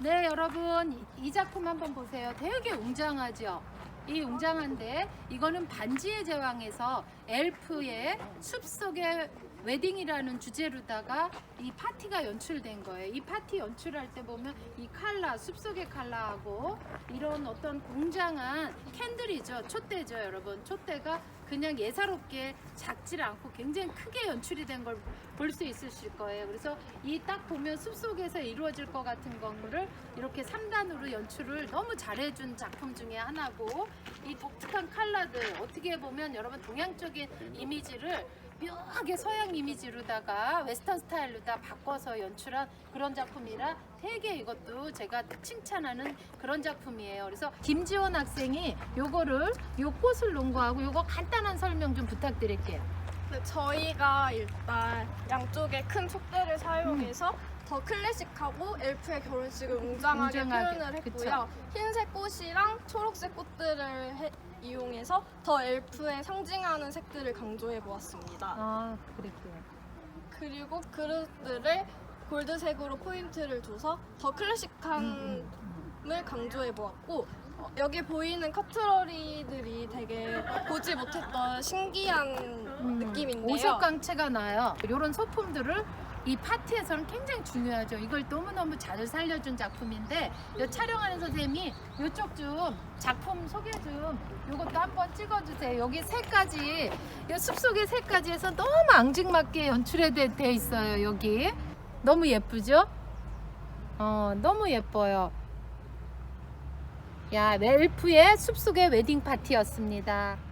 네, 여러분 이- 이 작품 한번 보세요. 되게 웅장하죠. 이 웅장한데 이거는 반지의 제왕에서 엘프의 숲속의 웨딩이라는 주제로다가 이 파티가 연출된 거예요. 이 파티 연출할 때 보면 이 칼라, 숲속의 칼라하고 이런 어떤 웅장한 캔들이죠. 촛대죠, 여러분. 촛대가 그냥 예사롭게 작질 않고 굉장히 크게 연출이 된 걸 볼 수 있으실 거예요. 그래서 이 딱 보면 숲속에서 이루어질 것 같은 건물을 이렇게 3단으로 연출을 너무 잘해준 작품 중에 하나고 이 독특한 컬러들 어떻게 보면 여러분 동양적인 이미지를 묘하게 서양 이미지로다가 웨스턴 스타일로다 바꿔서 연출한 그런 작품이라 되게 이것도 제가 칭찬하는 그런 작품이에요. 그래서 김지원 학생이 요거를 요 꽃을 놓은 거하고 요거 간단한 설명 좀 부탁드릴게요. 네, 저희가 일단 양쪽에 큰 촉대를 사용해서 더 클래식하고 엘프의 결혼식을 웅장하게, 웅장하게, 표현을 그쵸. 했고요. 흰색 꽃이랑 해- 이용해서 더 엘프의 상징하는 색들을 강조해 보았습니다. 아, 그랬고요. 그리고 그릇들을 골드색으로 포인트를 줘서 더 클래식함을 강조해 보았고 어, 여기 보이는 커트러리들이 되게 보지 못했던 신기한 느낌인데요. 음, 오색광채가 나요. 이런 소품들을 이 파티에서는 굉장히 중요하죠. 이걸 너무너무 잘 살려준 작품인데 이 촬영하는 선생님이 이쪽 좀 작품 소개 좀 이것도 한번 찍어주세요. 여기 세 가지 이 숲속의 세 가지에서 너무 앙증맞게 연출이 돼, 돼 있어요. 여기 너무 예쁘죠? 어 너무 예뻐요. 야 멜프의 숲속의 웨딩 파티였습니다.